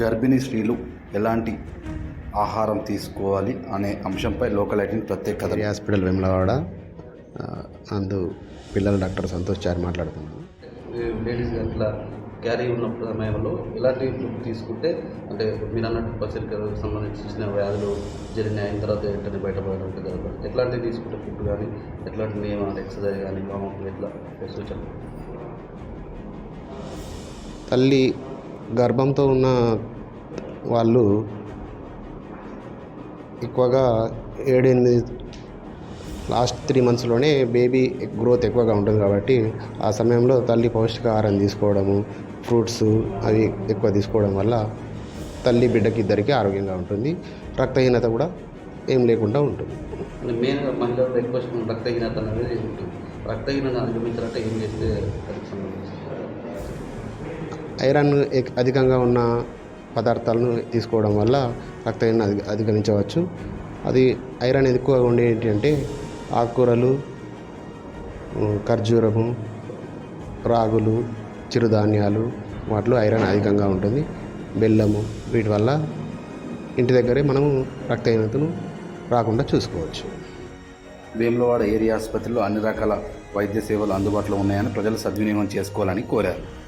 గర్భిణీ స్త్రీలు ఎలాంటి ఆహారం తీసుకోవాలి అనే అంశంపై లోకల్ ఐటీని ప్రత్యేక కథ హాస్పిటల్ వెమ్లవాడ అందు పిల్లల డాక్టర్ సంతోష్ చారి మాట్లాడుతున్నాను లేడీస్ అట్లా క్యారీ ఉన్న సమయంలో ఎలాంటి ఫుడ్ తీసుకుంటే అంటే మీరు అన్నట్టు పసిరికి సంబంధించిన వ్యాధులు జరిగిన అయిన తర్వాత వెంటనే బయటపడడం కదా ఎట్లాంటివి తీసుకుంటే ఫుడ్ కానీ ఎట్లాంటి నియమాలు ఎక్సర్సైజ్ కానీ వామప్ ఎట్లా? సూచన. తల్లి గర్భంతో ఉన్న వాళ్ళు ఎక్కువగా ఏడు ఎనిమిది లాస్ట్ త్రీ మంత్స్లోనే బేబీ గ్రోత్ ఎక్కువగా ఉంటుంది కాబట్టి ఆ సమయంలో తల్లి పౌష్టికాహారం తీసుకోవడము ఫ్రూట్స్ అవి ఎక్కువ తీసుకోవడం వల్ల తల్లి బిడ్డకి ఇద్దరికి ఆరోగ్యంగా ఉంటుంది. రక్తహీనత కూడా ఏం లేకుండా ఉంటుంది. మెయిన్గా మహిళలు ఎక్కువ రక్తహీనత అనేది ఉంటుంది. రక్తహీనత అధిగమించాలంటే ఏం చేస్తుంది ఐరన్ ఎక్- అధికంగా ఉన్న పదార్థాలను తీసుకోవడం వల్ల రక్తహీనత అధి అధిగమించవచ్చు. అది ఐరన్ ఎక్కువగా ఉండే ఏంటంటే ఆకుకూరలు ఖర్జూరము రాగులు చిరుధాన్యాలు వాటిలో ఐరన్ అధికంగా ఉంటుంది. బెల్లము వీటి వల్ల ఇంటి దగ్గరే మనము రక్తహీనతను రాకుండా చూసుకోవచ్చు. వేములవాడ ఏరియా ఆసుపత్రిలో అన్ని రకాల వైద్య సేవలు అందుబాటులో ఉన్నాయని ప్రజలు సద్వినియోగం చేసుకోవాలని కోరారు.